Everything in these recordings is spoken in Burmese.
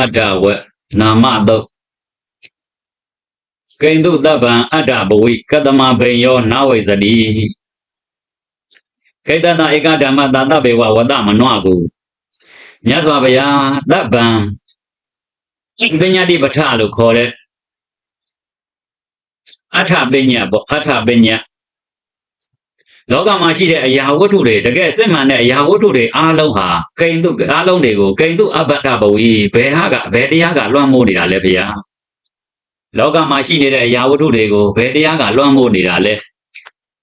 အတ္တဝက်နာမတုတ်ကိန္တုတပ္ပံအတ္တဘဝိကတမဘိယောနာဝိဇတိခေတ္တတဧကဓမ္မတတဘေဝဝတမနောကုမြတ်စွာဘုရားတပ္ပံပညာတိပဋ္ဌာလို့ခေါ်တဲ့အထပညာပေါ့အထပညာ လောကမှာရှိတဲ့အရာဝတ္ထုတွေတကယ်စစ်မှန်တဲ့အရာဝတ္ထုတွေအားလုံးဟာကိန္တုအားလုံးတွေကိုကိန္တုအပ္ပတ္တဘဝီဘယ်ဟာကဘယ်တရားကလွှမ်းမိုးနေတာလဲဗျာလောကမှာရှိနေတဲ့အရာဝတ္ထုတွေကိုဘယ်တရားကလွှမ်းမိုးနေတာလဲ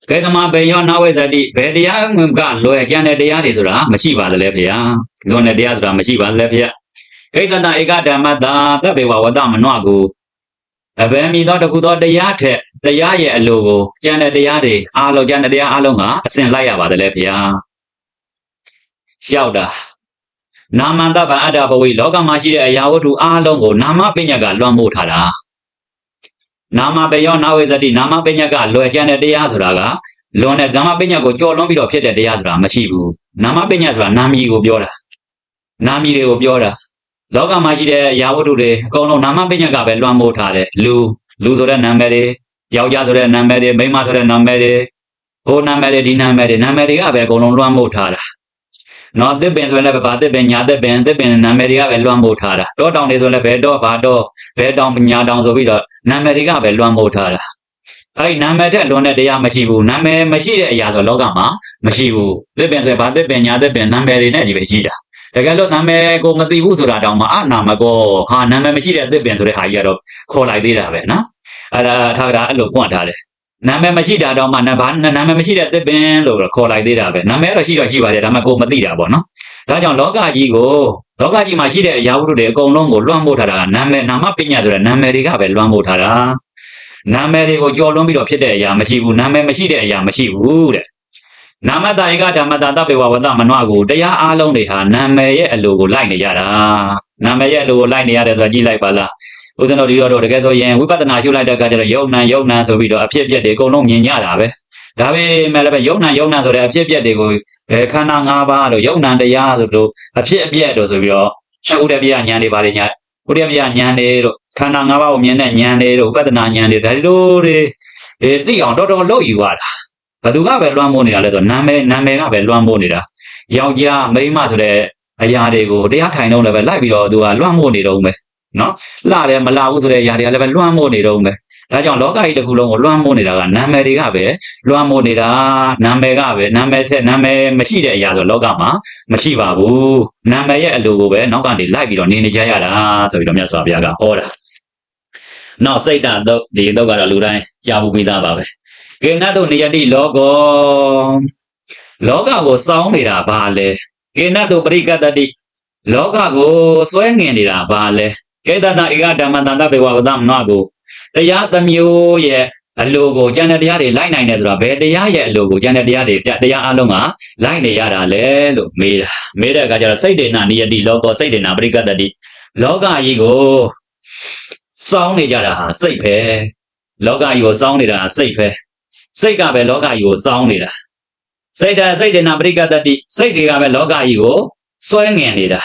ကေသမဘေယောနာဝေဇတိဘယ်တရားကလွယ်ကြံတဲ့တရားတွေဆိုတာမရှိပါသလဲဗျာလွန်တဲ့တရားဆိုတာမရှိပါသလဲဗျာကိစ္စတဧကဓမ္မတာသဗ္ဗေဝဝတ္တမနောကို အဘယ်မီသောတခုသောတရားထက်တရားရဲ့အလိုကိုကျန်တဲ့တရားတွေအားလုံးကျန်တဲ့တရားအားလုံးကအစဉ်လိုက်ရပါတယ်လေဗျာရောက်တာနာမန္တဗအတ္တဘဝိလောကမှာရှိတဲ့အရာဝတ္ထုအားလုံးကိုနာမပညာကလွှမ်းမိုးထားတာနာမပယောနာဝေဇတိနာမပညာကလွယ်ကျန်တဲ့တရားဆိုတာကလွန်တဲ့ဓမ္မပညာကိုကြော်လွန်ပြီးတော့ဖြစ်တဲ့တရားဆိုတာမရှိဘူးနာမပညာဆိုတာနာမည်ကိုပြောတာနာမည်တွေကိုပြောတာ လောကမှာရှိတဲ့ရာဝတ္ထုတွေအကုန်လုံးနာမပညာကပဲလွှမ်းမိုးထားတယ်လူလူဆိုတဲ့နာမည်တွေယောက်ျားဆိုတဲ့နာမည်တွေမိန်းမဆိုတဲ့နာမည်တွေဟိုနာမည်တွေဒီနာမည်တွေနာမည်တွေကပဲအကုန်လုံးလွှမ်းမိုးထားတာနော်သစ်ပင်ဆိုရင်လည်းဘာသစ်ပင်ညာသစ်ပင်သစ်ပင်နာမည်တွေကပဲလွှမ်းမိုးထားတာတောတောင်တွေဆိုလည်းဘယ်တော့ဘာတော့ဘယ်တောင်ညာတောင်ဆိုပြီးတော့နာမည်တွေကပဲလွှမ်းမိုးထားတာအဲ့ဒီနာမည်တဲ့လွန်တဲ့တရားမရှိဘူးနာမည်မရှိတဲ့အရာဆိုလောကမှာမရှိဘူးသစ်ပင်ဆိုရင်ဘာသစ်ပင်ညာသစ်ပင်နာမည်တွေနဲ့ကြီးပဲရှိတာ တကယ်လို့နာမည်ကိုမသိဘူးဆိုတာတောင်မှအနာမကောဟာနာမည်မရှိတဲ့အသစ်ပင်ဆိုတဲ့ဟာကြီးကတော့ခေါ်လိုက်သေးတာပဲနော်အဲ့ဒါထားကြတာအဲ့လိုဖွင့်ထားတယ်နာမည်မရှိတာတော့မှနာဘာနာမည်မရှိတဲ့သစ်ပင်လို့ခေါ်လိုက်သေးတာပဲနာမည်တော့ရှိတော့ရှိပါတယ်ဒါမှကိုမသိတာပေါ့နော်ဒါကြောင့်လောကကြီးကိုလောကကြီးမှာရှိတဲ့အရာဝတ္ထုတွေအကုန်လုံးကိုလွှမ်းမိုးထားတာကနာမည်နာမပညာဆိုတဲ့နာမည်တွေကပဲလွှမ်းမိုးထားတာနာမည်တွေကိုကြော်လွှမ်းပြီးတော့ဖြစ်တဲ့အရာမရှိဘူးနာမည်မရှိတဲ့အရာမရှိဘူးတဲ့ နာမတဧကဓမ္မတာတပေဝဝတမနောကိုတရားအားလုံးတွေဟာနာမည်ရဲ့အလိုကိုလိုက်နေကြတာနာမည်ရဲ့အလိုကိုလိုက်နေရတယ်ဆိုတာကြည့်လိုက်ပါလားဦးဇင်းတို့ဒီတော့တကယ်ဆိုရင်ဝိပဿနာရှုလိုက်တဲ့အခါကျတော့ယုံနံယုံနံဆိုပြီးတော့အဖြစ်အပျက်တွေအကုန်လုံးမြင်ကြတာပဲဒါပေမဲ့လည်းပဲယုံနံယုံနံဆိုတဲ့အဖြစ်အပျက်တွေကိုအဲခန္ဓာ၅ပါးလို့ယုံနံတရားဆိုလို့အဖြစ်အပျက်တို့ဆိုပြီးတော့ချက်ဥဒ္ဒပြညာတွေပါလေညာဥဒ္ဒပြညာတွေတို့ခန္ဓာ၅ပါးကိုမြင်တဲ့ညာတွေတို့ဥပဒနာညာတွေဒါတို့တွေအဲသိအောင်တော်တော်လုပ်ယူရတာ ဘသူကပဲလွှမ်းမိုးနေတာလဲဆိုနာမည်နာမည်ကပဲလွှမ်းမိုးနေတာယောက်ျားမိန်းမဆိုတဲ့အရာတွေကိုတရားထိုင်တော့လည်းပဲလိုက်ပြီးတော့သူကလွှမ်းမိုးနေတော့မယ်နော်လှတယ်မလှဘူးဆိုတဲ့အရာတွေကလည်းပဲလွှမ်းမိုးနေတော့မယ်ဒါကြောင့်လောကကြီးတစ်ခုလုံးကိုလွှမ်းမိုးနေတာကနာမည်တွေကပဲလွှမ်းမိုးနေတာနာမည်ကပဲနာမည်ထက်နာမည်မရှိတဲ့အရာဆိုလောကမှာမရှိပါဘူးနာမည်ရဲ့အလိုကိုပဲနောက်ကနေလိုက်ပြီးတော့နေနေကြရတာဆိုပြီးတော့မြတ်စွာဘုရားကဟောတာနောက်စိတ်တတော့ဒီတော့ကတော့လူတိုင်းကြားဘူးပြီးသားပါပဲ ကေနတုနိယတိလောကောလောကကိုစောင်းနေတာဘာလဲကေနတုပရိကတတိလောကကိုစွဲငင်နေတာဘာလဲကေတတဧကဓမ္မတန်တပေဝဝတ္တမနောကိုတရားသမျိုးရဲ့အလိုကိုကျန်တဲ့တရားတွေလိုက်နိုင်တယ်ဆိုတော့ဘယ်တရားရဲ့အလိုကိုကျန်တဲ့တရားတွေတရားအလုံးကလိုက်နေရတာလဲလို့မေးတာမေးတဲ့အခါကျတော့စိတ်ဒေနာနိယတိလောကောစိတ်ဒေနာပရိကတတိလောကကြီးကိုစောင်းနေကြတာဟာစိတ်ပဲလောကကြီးကိုစောင်းနေတာဟာစိတ်ပဲ စိတ်ကပဲလောကကြီးကိုစောင်းနေတာစိတ်ဓာတ်စိတ်ဒေနာပရိကတတိစိတ်တွေကပဲလောကကြီးကိုစွဲငင်နေတာ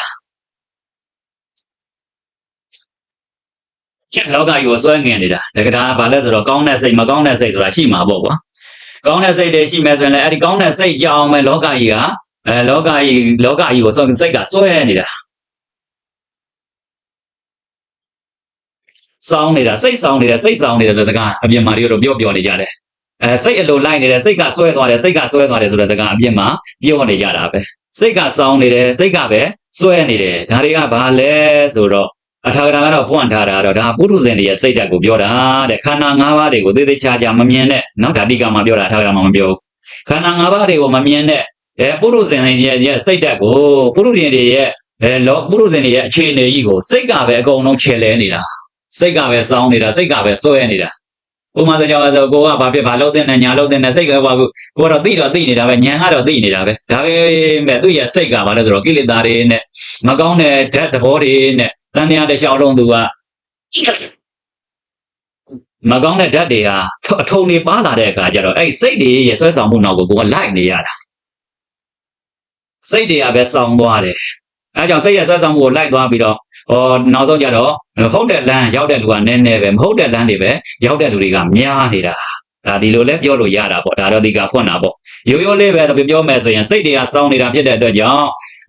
လောကကြီးကိုစွဲငင်နေတာတကယ်ဒါဘာလဲဆိုတော့ကောင်းတဲ့စိတ်မကောင်းတဲ့စိတ်ဆိုတာရှိမှာပေါ့ကွာကောင်းတဲ့စိတ်တွေရှိမယ်ဆိုရင်လည်းအဲ့ဒီကောင်းတဲ့စိတ်ကြောင်းပဲလောကကြီးကအဲလောကကြီးလောကကြီးကိုစွဲစိတ်ကစွဲနေတာစောင်းနေတာစိတ်စောင်းနေတာစိတ်စောင်းနေတာဆိုတဲ့စကားအပြင်မှာတွေတော့ပြောပြောနေကြတယ် အဲစိတ်အလိုလိုက်နေတယ်စိတ်ကဆွဲသွားတယ်စိတ်ကဆွဲသွားတယ်ဆိုတဲ့စကားအပြင်မှာပြောနေကြတာပဲစိတ်ကစောင်းနေတယ်စိတ်ကပဲဆွဲနေတယ်ဒါတွေကဘာလဲဆိုတော့အထာဂရာကတော့ဖွင့်ထားတာတော့ဒါပုထုဇဉ်တွေရဲ့စိတ်ဓာတ်ကိုပြောတာတဲ့ခန္ဓာ၅ပါးတွေကိုသေသေးချာချာမမြင်နဲ့နော်ဓာတိကမှာပြောတာအထာဂရာမှာမပြောခန္ဓာ၅ပါးတွေကိုမမြင်နဲ့အဲပုထုဇဉ်တွေရဲ့စိတ်ဓာတ်ကိုပုထုဇဉ်တွေရဲ့အဲလောပုထုဇဉ်တွေရဲ့အခြေအနေကြီးကိုစိတ်ကပဲအကုန်လုံးခြေလဲနေတာစိတ်ကပဲစောင်းနေတာစိတ်ကပဲဆွဲနေတာ ဥမာဆိုကြပါစို့ကိုကဘာဖြစ်ဘာလုပ်တဲ့နဲ့ညာလုပ်တဲ့နဲ့စိတ်ကဘာကိုကိုကတော့သိတော့သိနေတာပဲညာကတော့သိနေတာပဲဒါပေမဲ့သူ့ရဲ့စိတ်ကဘာလဲဆိုတော့ကိလေသာတွေနဲ့မကောင်းတဲ့ဓာတ်သဘောတွေနဲ့တန်တရားတစ်လျှောက်လုံးသူကမကောင်းတဲ့ဓာတ်တွေဟာအထုံတွေပါလာတဲ့အခါကျတော့အဲ့စိတ်တွေရဲ့ဆွဲဆောင်မှုနောက်ကိုသူကလိုက်နေရတာစိတ်တွေကပဲစောင်းသွားတယ် အဲကြောင့်စိတ်ရဲ့ဆွဲဆောင်မှုကိုလိုက်သွားပြီးတော့ဟောနောက်ဆုံးကြတော့ဟုတ်တဲ့လမ်းရောက်တဲ့လူကနည်းနည်းပဲမဟုတ်တဲ့လမ်းတွေပဲရောက်တဲ့လူတွေကများနေတာဒါဒီလိုလဲပြောလို့ရတာပေါ့ဒါတော့ဒီကဖွင့်တာပေါ့ရိုးရိုးလေးပဲပြောမယ်ဆိုရင်စိတ်တွေကစောင်းနေတာဖြစ်တဲ့အတွက်ကြောင့်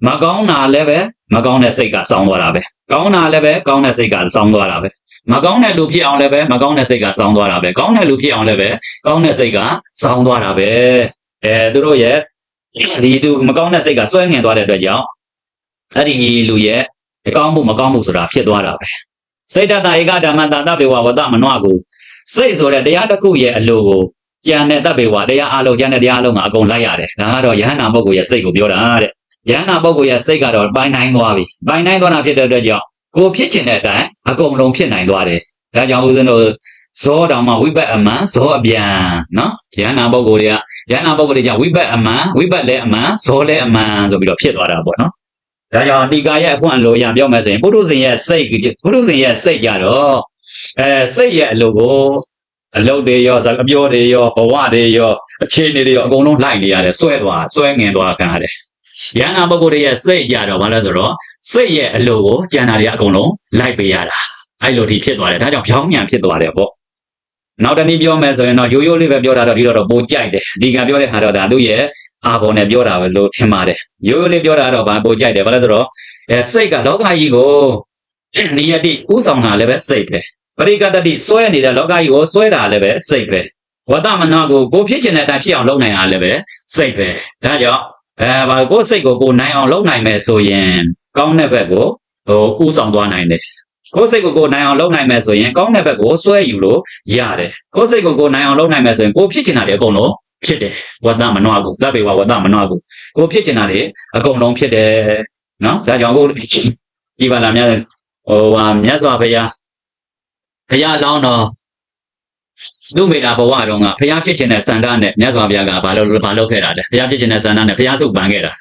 မကောင်းတာလည်းပဲမကောင်းတဲ့စိတ်ကစောင်းသွားတာပဲကောင်းတာလည်းပဲကောင်းတဲ့စိတ်ကစောင်းသွားတာပဲမကောင်းတဲ့လူဖြစ်အောင်လည်းပဲမကောင်းတဲ့စိတ်ကစောင်းသွားတာပဲကောင်းတဲ့လူဖြစ်အောင်လည်းပဲကောင်းတဲ့စိတ်ကစောင်းသွားတာပဲအဲသူတို့ရဲ့ဒီသူမကောင်းတဲ့စိတ်ကစွဲငင်သွားတဲ့အတွက်ကြောင့် အဲ့ဒီလူရဲ့အကောင်းမှုမကောင်းမှုဆိုတာဖြစ်သွားတာပဲစိတ်တတဧကဓမ္မတတပေဝဝတမနောကိုစိတ်ဆိုတဲ့တရားတစ်ခုရဲ့အလိုကိုကြံတဲ့တပ်ပေဝတရားအလုံးကြံတဲ့တရားအလုံးကအကုန်လိုက်ရတယ်ဒါကတော့ယဟန္တာပုဂ္ဂိုလ်ရဲ့စိတ်ကိုပြောတာတဲ့ယဟန္တာပုဂ္ဂိုလ်ရဲ့စိတ်ကတော့ပိုင်နိုင်သွားပြီပိုင်နိုင်သွားတာဖြစ်တဲ့အတွက်ကြောင့်ကိုဖြစ်ချင်တဲ့အတိုင်းအကုန်လုံးဖြစ်နိုင်သွားတယ်ဒါကြောင့်ဦးဇင်းတို့ဇောတောင်မှဝိပတ်အမှန်ဇောအပြန်နော်ယန္နာပုဂ္ဂိုလ်တွေကယန္နာပုဂ္ဂိုလ်တွေကြောင့်ဝိပတ်အမှန်ဝိပတ်လည်းအမှန်ဇောလည်းအမှန်ဆိုပြီးတော့ဖြစ်သွားတာပေါ့နော် ဒါကြောင့်ဒီကာရဲ့အဖွင့်အလိုရပြောမယ်ဆိုရင်ပုထုဇဉ်ရဲ့စိတ်ပုထုဇဉ်ရဲ့စိတ်ကြတော့အဲစိတ်ရဲ့အလိုကိုအလုတ်တွေရောအပြောတွေရောဘဝတွေရောအခြေအနေတွေရောအကုန်လုံးလိုက်နေရတယ်ဆွဲသွားဆွဲငင်သွားခံရတယ်ယန္နာပုဂ္ဂိုလ်တွေရဲ့စိတ်ကြတော့ဘာလဲဆိုတော့စိတ်ရဲ့အလိုကိုကျန်တာတွေအကုန်လုံးလိုက်ပေးရတာအဲ့လိုဒီဖြစ်သွားတယ်ဒါကြောင့်ဖြောင်းမြန်ဖြစ်သွားတယ်ပေါ့နောက်တနည်းပြောမယ်ဆိုရင်တော့ရိုးရိုးလေးပဲပြောတာတော့ဒီတော့တော့ပိုကြိုက်တယ်ဒီကပြောတဲ့ဟာတော့ဒါသူ့ရဲ့ အာဘော်နဲ့ပြောတာပဲလို့ထင်ပါတယ်ရိုးရိုးလေးပြောတာတော့ဘာပိုကြိုက်တယ်ဘာလဲဆိုတော့အဲစိတ်ကလောကကြီးကိုနိယတိဥဆောင်တာလည်းပဲစိတ်ပဲပရိကတတိစွဲနေတဲ့လောကကြီးကိုစွဲတာလည်းပဲစိတ်ပဲဝတ္တမနာကိုကိုဖြစ်ချင်တဲ့အတိုင်းဖြစ်အောင်လုပ်နိုင်တာလည်းပဲစိတ်ပဲဒါကြောင့်အဲဘာကိုစိတ်ကိုကိုနိုင်အောင်လုပ်နိုင်မယ်ဆိုရင်ကောင်းတဲ့ဘက်ကိုဟိုဥဆောင်သွားနိုင်တယ်ကိုယ်စိတ်ကိုကိုနိုင်အောင်လုပ်နိုင်မယ်ဆိုရင်ကောင်းတဲ့ဘက်ကိုစွဲယူလို့ရတယ်ကိုယ်စိတ်ကိုကိုနိုင်အောင်လုပ်နိုင်မယ်ဆိုရင်ကိုဖြစ်ချင်တာတွေအကုန်လုံး ဖြစ်တယ်ဝတ္တမနောကိုတပ်ပေဝဝတ္တမနောကိုကိုဖြစ်ချင်တာတွေအကုန်လုံးဖြစ်တယ်နော်ဒါကြောင့်ကိုဒီပါလာများဟိုဟာမြတ်စွာဘုရားဘုရားလောင်းတော်သူ့မိတာဘဝတုန်းကဘုရားဖြစ်ချင်တဲ့စန္ဒနဲ့မြတ်စွာဘုရားကဘာလို့ဘာလုပ်ခဲ့တာလဲဘုရားဖြစ်ချင်တဲ့စန္ဒနဲ့ဘုရားစုပန်ခဲ့တာ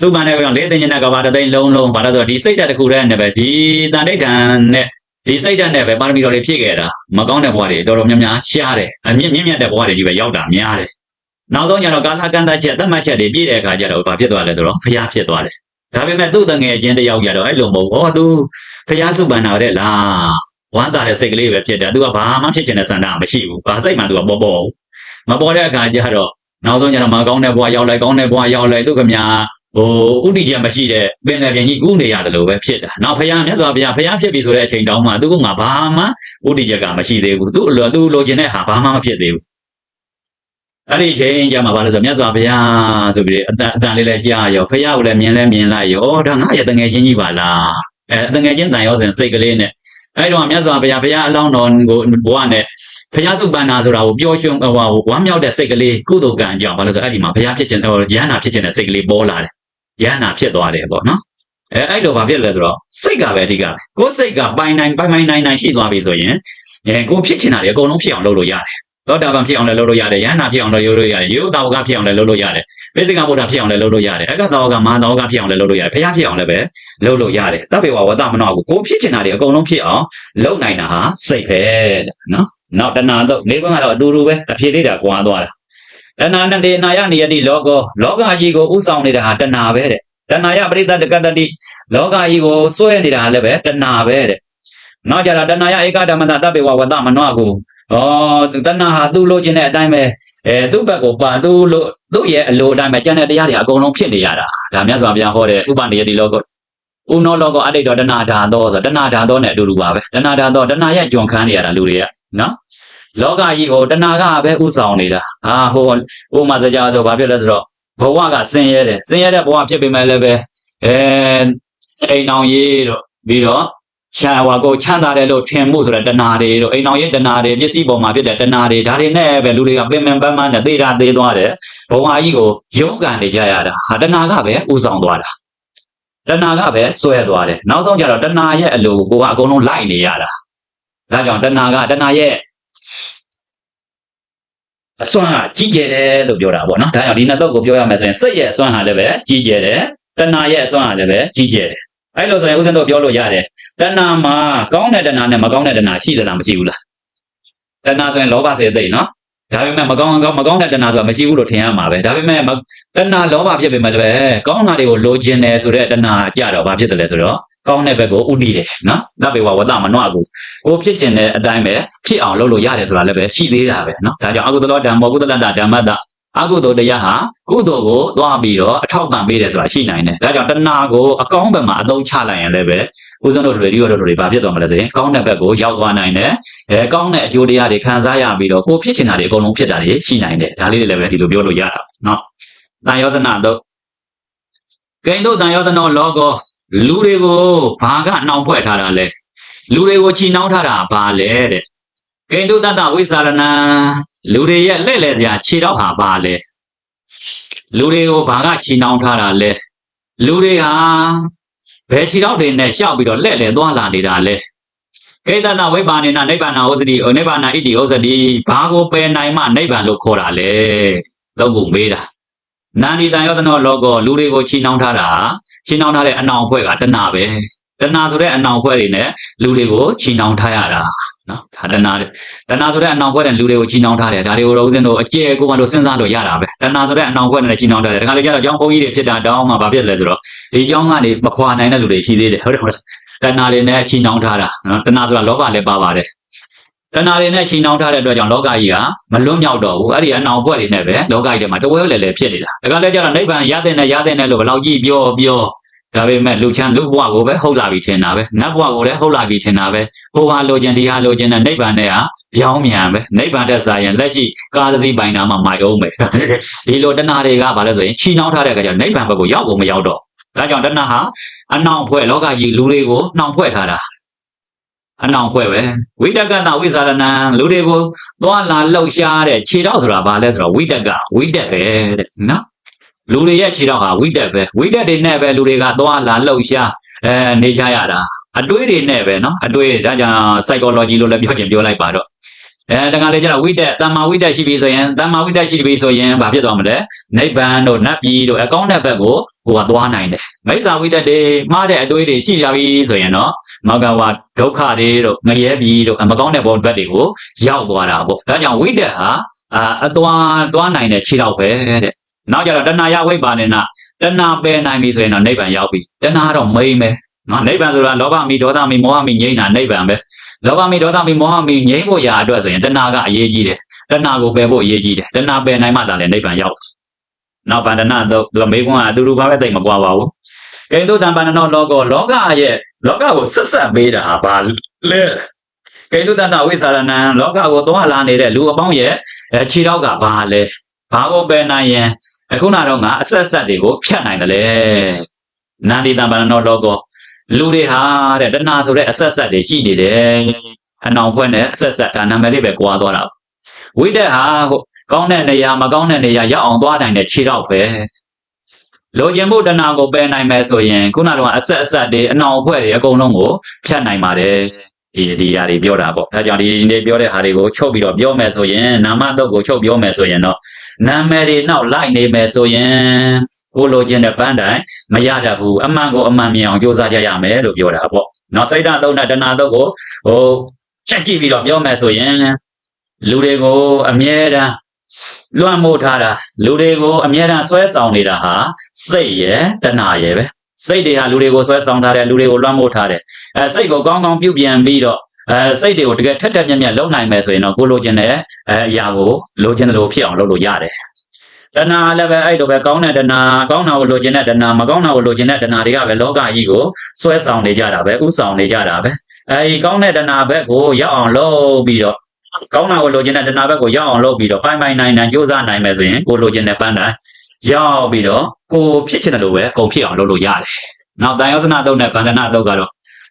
စုပန်တဲ့ကောင်လေးသိဉ္ဇနဲ့ကဘာတသိန်းလုံးလုံးဘာလို့ဆိုတော့ဒီစိတ်ဓာတ်တစ်ခုတည်းနဲ့ပဲဒီတန်ဋိဌာန်နဲ့ဒီစိတ်ဓာတ်နဲ့ပဲပါရမီတော်တွေဖြည့်ခဲ့တာမကောင်းတဲ့ဘဝတွေတော်တော်များများရှားတယ်အမြင့်မြင့်မြတ်တဲ့ဘဝတွေကြီးပဲရောက်တာများတယ် နောက်ဆုံးကျတော့ကာလကန့်သတ်ချက်သတ်မှတ်ချက်တွေပြည့်တဲ့အခါကျတော့ဘာဖြစ်သွားလဲဆိုတော့ဘုရားဖြစ်သွားတယ်ဒါပေမဲ့သူ့တငယ်ချင်းတယောက်ကြတော့အဲ့လိုမဟုတ်ဘူးဟောသူဘုရားစုပန်တာတဲ့လားဝမ်းသာတဲ့စိတ်ကလေးပဲဖြစ်တယ်သူကဘာမှဖြစ်ချင်တဲ့စန္ဒမရှိဘူးဘာစိတ်မှသူကပေါ်ပေါ်မပေါ်တဲ့အခါကျတော့နောက်ဆုံးကျတော့မကောင်းတဲ့ဘဝရောက်လိုက်ကောင်းတဲ့ဘဝရောက်လိုက်သူကမြာဟိုဥတီချက်မရှိတဲ့ပင်လယ်ပြင်ကြီးကူးနေရတယ်လို့ပဲဖြစ်တာနောက်ဖယားမြတ်စွာဘုရားဖယားဖြစ်ပြီဆိုတဲ့အချိန်တောင်းမှသူကငါဘာမှဥတီချက်ကမရှိသေးဘူးသူ့လိုသူလိုချင်တဲ့ဟာဘာမှမဖြစ်သေးဘူး အဲ့ဒီချိန်ကျမှဘာလို့ဆိုမြတ်စွာဘုရားဆိုပြီးအတန်အတန်လေးလည်းကြားရောဖယားကိုလည်းမြင်လဲမြင်လိုက်ရောဒါငါရဲ့တငယ်ချင်းကြီးပါလားအဲတငယ်ချင်းတန်ရောစဉ်စိတ်ကလေးနဲ့အဲ့တော့မြတ်စွာဘုရားဘုရားအလောင်းတော်ကိုဘဝနဲ့ဘုရားစုပန္နာဆိုတာကိုပျော်ရွှင်ဟိုဝမ်းမြောက်တဲ့စိတ်ကလေးကုသိုလ်ကံကြောင့်ဘာလို့ဆိုအဲ့ဒီမှာဘုရားဖြစ်ခြင်းဟိုရဟန္တာဖြစ်ခြင်းတဲ့စိတ်ကလေးပေါ်လာတယ်ရဟန္တာဖြစ်သွားတယ်ပေါ့နော်အဲအဲ့လိုဘာဖြစ်လဲဆိုတော့စိတ်ကပဲအဓိကကိုယ်စိတ်ကပိုင်နိုင်ပိုင်ပိုင်နိုင်နိုင်ရှိသွားပြီဆိုရင်အဲကိုဖြစ်ချင်တာတွေအကုန်လုံးဖြစ်အောင်လုပ်လို့ရတယ် သောတာပန်ဖြစ်အောင်လည်းလုပ်လို့ရတယ်ယဟန္တာဖြစ်အောင်လည်းလုပ်လို့ရတယ်ယေဟုတာဝကဖြစ်အောင်လည်းလုပ်လို့ရတယ်ပိစိကဗုဒ္ဓဖြစ်အောင်လည်းလုပ်လို့ရတယ်အက္ခတာဝကမဟာတာဝကဖြစ်အောင်လည်းလုပ်လို့ရတယ်ဘုရားဖြစ်အောင်လည်းပဲလုပ်လို့ရတယ်တပ်ပေဝဝတ္တမနောကိုကိုဖြစ်ချင်တာတွေအကုန်လုံးဖြစ်အောင်လုပ်နိုင်တာဟာစိတ်ပဲတဲ့နော်နောက်တဏှာတော့လေးခွန်းကတော့အတူတူပဲအဖြစ်လေးတာကွာသွားတာတဏှာနဲ့တေနာယနိယတိလောကောလောကကြီးကိုဥဆောင်နေတာဟာတဏှာပဲတဲ့တဏှာယပရိသတ်တကတ္တိလောကကြီးကိုစွဲနေတာလည်းပဲတဏှာပဲတဲ့နောက်ကြတော့တဏှာယဧကဓမ္မတတပ်ပေဝဝတ္တမနောကို ဩတဏှာဟာသူ့လိုချင်တဲ့အတိုင်းပဲအဲသူ့ဘက်ကိုပါသူ့လိုသူ့ရဲ့အလိုအတိုင်းပဲကျန်တဲ့တရားတွေအကုန်လုံးဖြစ်နေရတာဒါမြတ်စွာဘုရားဟောတဲ့ဥပနိယတိလောကဥနောလောကအတိတ်တော်တဏှာဓာသောဆိုတဏှာဓာသောနဲ့အတူတူပါပဲတဏှာဓာသောတဏှာရဲ့ကြုံခန်းနေရတာလူတွေကနော်လောကကြီးကိုတဏှာကပဲဥဆောင်နေတာဟာဟိုဟိုမှာစကြဆိုဘာဖြစ်လဲဆိုတော့ဘဝကဆင်းရဲတယ်ဆင်းရဲတဲ့ဘဝဖြစ်ပေမဲ့လည်းပဲအဲအိမ်အောင်ရေးတို့ပြီးတော့ ရှာဝါကိုချမ်းသာတယ်လို့ထင်မှုဆိုတဲ့တဏှာတွေတို့အိမ်အောင်ရေးတဏှာတွေမျက်စိပေါ်မှာဖြစ်တဲ့တဏှာတွေဒါတွေနဲ့ပဲလူတွေကပင်ပင်ပန်းပန်းနဲ့သေတာသေသွားတယ်ဘဝကြီးကိုရုန်းကန်နေကြရတာဟာတဏှာကပဲဥဆောင်သွားတာတဏှာကပဲဆွဲသွားတယ်နောက်ဆုံးကျတော့တဏှာရဲ့အလိုကိုကအကုန်လုံးလိုက်နေရတာဒါကြောင့်တဏှာကတဏှာရဲ့အစွမ်းကကြီးကျယ်တယ်လို့ပြောတာပေါ့နော်ဒါကြောင့်ဒီနှစ်တော့ကိုပြောရမယ်ဆိုရင်စိတ်ရဲ့အစွမ်းဟာလည်းပဲကြီးကျယ်တယ်တဏှာရဲ့အစွမ်းဟာလည်းပဲကြီးကျယ်တယ်အဲ့လိုဆိုရင်ဦးဇင်းတို့ပြောလို့ရတယ် တဏှာမှာကောင်းတဲ့တဏှာနဲ့မကောင်းတဲ့တဏှာရှိသလားမရှိဘူးလားတဏှာဆိုရင်လောဘစေသိနော်ဒါပေမဲ့မကောင်းကောင်းမကောင်းတဲ့တဏှာဆိုတာမရှိဘူးလို့ထင်ရမှာပဲဒါပေမဲ့တဏှာလောဘဖြစ်ပေမဲ့လည်းကောင်းတာတွေကိုလိုချင်တယ်ဆိုတဲ့တဏှာကြတော့ဘာဖြစ်တယ်လဲဆိုတော့ကောင်းတဲ့ဘက်ကိုဥတည်တယ်နော်။တပ်ပေဝဝတ္တမနောအကူကိုဖြစ်ကျင်တဲ့အတိုင်းပဲဖြစ်အောင်လုပ်လို့ရတယ်ဆိုတာလည်းပဲရှိသေးတာပဲနော်။ဒါကြောင့်အကုသလောဓမ္မောကုသလတ္တဓမ္မတ္တ အကုသိုလ်တရားဟာကုသိုလ်ကိုသွားပြီးတော့အထောက်ပံ့ပေးတယ်ဆိုတာရှိနိုင်တယ်။ဒါကြောင့်တဏှာကိုအကောင်းဘက်မှာအသုံးချလိုက်ရင်လည်းပဲဦးဇင်းတို့တွေဒီရောတို့တွေဘာဖြစ်သွားမလဲဆိုရင်ကောင်းတဲ့ဘက်ကိုရောက်သွားနိုင်တယ်။အဲကောင်းတဲ့အကျိုးတရားတွေခံစားရပြီးတော့ကိုဖြစ်ချင်တာတွေအကုန်လုံးဖြစ်တာတွေရှိနိုင်တယ်။ဒါလေးတွေလည်းပဲဒီလိုပြောလို့ရတာနော်။တန်ယောဇနာတော့ဂိန်တို့တန်ယောဇနောလောကောလူတွေကိုဘာကနှောင်ဖွဲ့ထားတာလဲလူတွေကိုချီနှောင်းထားတာဘာလဲတဲ့ ဂိန်တို့တတဝိသရဏံလူတွေရဲ့လက်လက်စရာခြေတော့ဟာဘာလဲလူတွေကိုဘာကချီနှောင်းထားတာလဲလူတွေဟာဘယ်ခြေတော့တွေနဲ့ရှောက်ပြီးတော့လက်လက်သွားလာနေတာလဲကေတနာဝိပါဏိနနိဗ္ဗာန်ဩစတိဩနိဗ္ဗာန်ဣတိဩစတိဘာကိုပယ်နိုင်မှနိဗ္ဗာန်လို့ခေါ်တာလဲသုံးခုမေးတာနန္ဒီတန်ယောသနောလောကောလူတွေကိုချီနှောင်းထားတာချီနှောင်းထားတဲ့အနောင်ဖွဲ့ကတဏှာပဲတဏှာဆိုတဲ့အနောင်ဖွဲ့တွေနဲ့လူတွေကိုချီနှောင်းထားရတာ နော်ဒါတဏှာတဲ့တဏှာဆိုတဲ့အနောင်ဖွဲ့တဲ့လူတွေကိုချီနှောင်းထားတယ်ဒါတွေကိုတော့ဦးဇင်းတို့အကျယ်ကိုမှလို့စဉ်းစားလို့ရတာပဲတဏှာဆိုတဲ့အနောင်ဖွဲ့နဲ့ချီနှောင်းထားတယ်ဒါကလည်းကြတော့ကျောင်းဘုန်းကြီးတွေဖြစ်တာတောင်းမှဘာဖြစ်လဲဆိုတော့ဒီကျောင်းကနေမခွာနိုင်တဲ့လူတွေရှိသေးတယ်ဟုတ်တယ်ဟုတ်တယ်တဏှာတွေနဲ့ချီနှောင်းထားတာနော်တဏှာဆိုတာလောဘလည်းပါပါတယ်တဏှာတွေနဲ့ချီနှောင်းထားတဲ့အတွက်ကြောင့်လောကကြီးကမလွတ်မြောက်တော့ဘူးအဲ့ဒီအနောင်ဖွဲ့တွေနဲ့ပဲလောကကြီးထဲမှာတဝဲလဲလဲဖြစ်နေတာဒါကလည်းကြတော့နိဗ္ဗာန်ရတဲ့နဲ့ရတဲ့နဲ့လို့ဘယ်လောက်ကြည့်ပြောပြောဒါပေမဲ့လူချမ်းလူဘဝကိုပဲဟုတ်လာပြီထင်တာပဲနတ်ဘဝကိုလည်းဟုတ်လာပြီထင်တာပဲ ဟိုဟာလိုချင်ဒီဟာလိုချင်တဲ့နိဗ္ဗာန်နဲ့ဟာပြောင်းမြန်ပဲနိဗ္ဗာန်တက်စားရင်လက်ရှိကာသတိပိုင်နာမှာမိုက်အောင်ပဲဒီလိုတဏှာတွေကဘာလဲဆိုရင်ချီနှောင်းထားတဲ့အခါကျတော့နိဗ္ဗာန်ဘက်ကိုရောက်ကုန်မရောက်တော့ဒါကြောင့်တဏှာဟာအနှောင်ဖွဲ့လောကကြီးလူတွေကိုနှောင်ဖွဲ့ထားတာအနှောင်ဖွဲ့ပဲဝိတကနာဝိဇာရဏံလူတွေကိုသွားလာလှုပ်ရှားတဲ့ခြေတော့ဆိုတာဘာလဲဆိုတော့ဝိတကဝိတက်ပဲတဲ့နော်လူတွေရဲ့ခြေတော့ဟာဝိတက်ပဲဝိတက်တွေနဲ့ပဲလူတွေကသွားလာလှုပ်ရှားအဲနေကြရတာ အတွေးတွေနဲ့ပဲနော်အတွေးဒါကြောင့် psychology လို့လည်းပြောချင်ပြောလိုက်ပါတော့အဲတခါလေကျတော့ဝိတက်တမ္မာဝိတက်ရှိပြီဆိုရင်တမ္မာဝိတက်ရှိပြီဆိုရင်ဘာဖြစ်သွားမလဲနိဗ္ဗာန်တို့နတ်ပြည်တို့အကောင်းတဲ့ဘက်ကိုဟိုကသွားနိုင်တယ်မိစ္ဆာဝိတက်တွေမှားတဲ့အတွေးတွေရှိကြပြီဆိုရင်တော့မောကဝဒုက္ခတွေတို့ငရဲပြည်တို့မကောင်းတဲ့ဘဝဘက်တွေကိုရောက်သွားတာပေါ့ဒါကြောင့်ဝိတက်ဟာအာအသွားသွားနိုင်တဲ့ခြေတော့ပဲတဲ့နောက်ကြတော့တဏှာယဝိပါဏနာတဏှာပယ်နိုင်ပြီဆိုရင်တော့နိဗ္ဗာန်ရောက်ပြီတဏှာတော့မိမ့်ပဲ နော်နိဗ္ဗာန်ဆိုတာလောဘမိဒေါသမိမောဟမိငြိမ်းတာနိဗ္ဗာန်ပဲလောဘမိဒေါသမိမောဟမိငြိမ်းဖို့ရာအတွက်ဆိုရင်တဏှာကအရေးကြီးတယ်တဏှာကိုပယ်ဖို့အရေးကြီးတယ်တဏှာပယ်နိုင်မှသာလေနိဗ္ဗာန်ရောက်နောက်ဗန္ဒနာတော့သူမေကွန်းကအတူတူပါပဲတိတ်မကွာပါဘူးကဲတို့တံပန္နနောလောကောလောကရဲ့လောကကိုဆက်ဆက်ပေးတာဟာဘာလဲကဲတို့တန်တဝိသရဏံလောကကိုသွားလာနေတဲ့လူအပေါင်းရဲ့အဲခြေတော့ကဘာလဲဘာကိုပယ်နိုင်ရင်အခုနတော့ငါအဆက်ဆက်တွေကိုဖြတ်နိုင်တယ်လေနန္ဒီတံပန္နနောလောကော လူတွေဟာတဲ့တဏှာဆိုတဲ့အဆက်ဆက်တွေရှိနေတယ်အနောင်ဖွဲ့နဲ့အဆက်ဆက်ဒါနာမည်လေးပဲကွာသွားတာဝိတက်ဟာဟိုကောင်းတဲ့နေရာမကောင်းတဲ့နေရာရောက်အောင်သွားနိုင်တဲ့ခြေတော့ပဲလိုချင်ဖို့တဏှာကိုပယ်နိုင်မယ်ဆိုရင်ခုနကအဆက်အဆက်တွေအနောင်အဖွဲ့တွေအကုန်လုံးကိုဖြတ်နိုင်ပါတယ်ဒီဒီဟာတွေပြောတာပေါ့အဲကြောင့်ဒီနေ့ပြောတဲ့ဟာတွေကိုချုပ်ပြီးတော့ပြောမယ်ဆိုရင်နာမတော့ကိုချုပ်ပြောမယ်ဆိုရင်တော့နာမည်တွေနောက်လိုက်နေမယ်ဆိုရင် ကိုလိုချင်တဲ့ပန်းတိုင်မရတတ်ဘူးအမှန်ကိုအမှန်မြင်အောင်ကြိုးစားကြရမယ်လို့ပြောတာပေါ့နော်စိတ်ဓာတ်သုံးတဲ့တဏှာတော့ကိုဟိုချက်ကြည့်ပြီးတော့ပြောမယ်ဆိုရင်လူတွေကိုအမြဲတမ်းလွှမ်းမိုးထားတာလူတွေကိုအမြဲတမ်းဆွဲဆောင်နေတာဟာစိတ်ရယ်တဏှာရယ်ပဲစိတ်တွေဟာလူတွေကိုဆွဲဆောင်ထားတယ်လူတွေကိုလွှမ်းမိုးထားတယ်အဲစိတ်ကိုကောင်းကောင်းပြုပြင်ပြီးတော့အဲစိတ်တွေကိုတကယ်ထက်ထက်မြက်မြက်လုပ်နိုင်မယ်ဆိုရင်တော့ကိုလိုချင်တဲ့အအရာကိုလိုချင်တယ်လို့ဖြစ်အောင်လုပ်လို့ရတယ် တဏှာလည်းပဲအဲ့လိုပဲကောင်းတဲ့တဏှာကောင်းတာကိုလိုချင်တဲ့တဏှာမကောင်းတာကိုလိုချင်တဲ့တဏှာတွေကပဲလောကကြီးကိုဆွဲဆောင်နေကြတာပဲဥဆောင်နေကြတာပဲအဲဒီကောင်းတဲ့တဏှာဘက်ကိုရောက်အောင်လုပ်ပြီးတော့ကောင်းတာကိုလိုချင်တဲ့တဏှာဘက်ကိုရောက်အောင်လုပ်ပြီးတော့ပိုင်ပိုင်နိုင်နိုင်ကြိုးစားနိုင်မယ်ဆိုရင်ကိုလိုချင်တဲ့ပန်းတိုင်းရောက်ပြီးတော့ကိုဖြစ်ချင်တယ်လို့ပဲအကုန်ဖြစ်အောင်လုပ်လို့ရတယ်။နောက်တန်ယောဇနာတုတ်နဲ့ဗန္ဒနာတုတ်ကတော့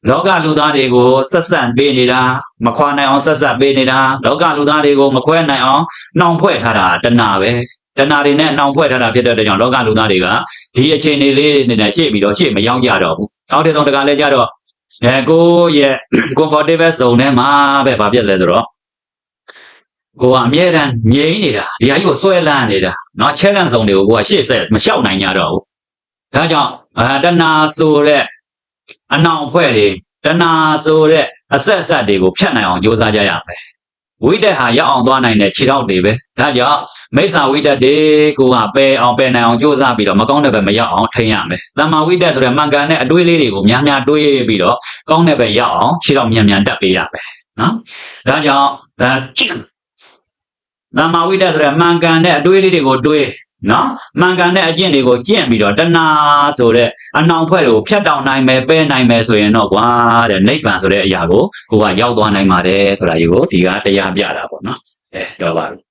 လောကလူသားတွေကိုဆက်ဆက်ပေးနေတာမခွာနိုင်အောင်ဆက်ဆက်ပေးနေတာလောကလူသားတွေကိုမခွဲနိုင်အောင်နှောင်ဖွဲ့ထားတာတဏှာပဲ တဏှာတွေနဲ့နှောင်ဖွဲ့ထားတာဖြစ်တဲ့အတွက်ကြောင့်လောကလူသားတွေကဒီအခြေအနေလေးတွေနဲ့ရှေ့ပြီးတော့ရှေ့မရောက်ကြတော့ဘူး။အောက်တဲ့ဆုံးတကလည်းကြတော့အဲကိုရဲ့ comfortable zone ထဲမှာပဲဗာပြက်လဲဆိုတော့ကိုကအမြဲတမ်းငြိမ်းနေတာဒီဟာကြီးကိုဆွဲလန်းနေတာเนาะ challenge zone တွေကိုကိုကရှေ့ဆက်မလျှောက်နိုင်ကြတော့ဘူးဒါကြောင့်အဲတဏှာဆိုတဲ့အနောင်အဖွဲ့တွေတဏှာဆိုတဲ့အဆက်အဆက်တွေကိုဖြတ်နိုင်အောင်ကြိုးစားကြရမယ် ဝိတက်ဟာရောက်အောင်သွားနိုင်တဲ့ခြေထောက်တွေပဲဒါကြောင့်မိစ္ဆာဝိတက်တွေကိုကပယ်အောင်ပယ်နိုင်အောင်ကြိုးစားပြီးတော့မကောင်းတဲ့ဘက်မရောက်အောင်ထိန်းရမယ်တမ္မာဝိတက်ဆိုတဲ့မှန်ကန်တဲ့အတွေးလေးတွေကိုများများတွေးပြီးတော့ကောင်းတဲ့ဘက်ရောက်အောင်ခြေထောက်မြန်မြန်တက်ပေးရမယ်နော်ဒါကြောင့်ဒါတမ္မာဝိတက်ဆိုတဲ့မှန်ကန်တဲ့အတွေးလေးတွေကိုတွေး နော်မှန်ကန်တဲ့အကျင့်တွေကိုကျင့်ပြီးတော့တဏှာဆိုတဲ့အနှောင်ဖွဲ့ကိုဖျက်တောင်နိုင်မယ်ပယ်နိုင်မယ်ဆိုရင်တော့ကွာတဲ့နိဗ္ဗာန်ဆိုတဲ့အရာကိုကိုကရောက်သွားနိုင်ပါတယ်ဆိုတာကြီးကိုဒီကတရားပြတာပေါ့နော်အဲတော့ပါပြီ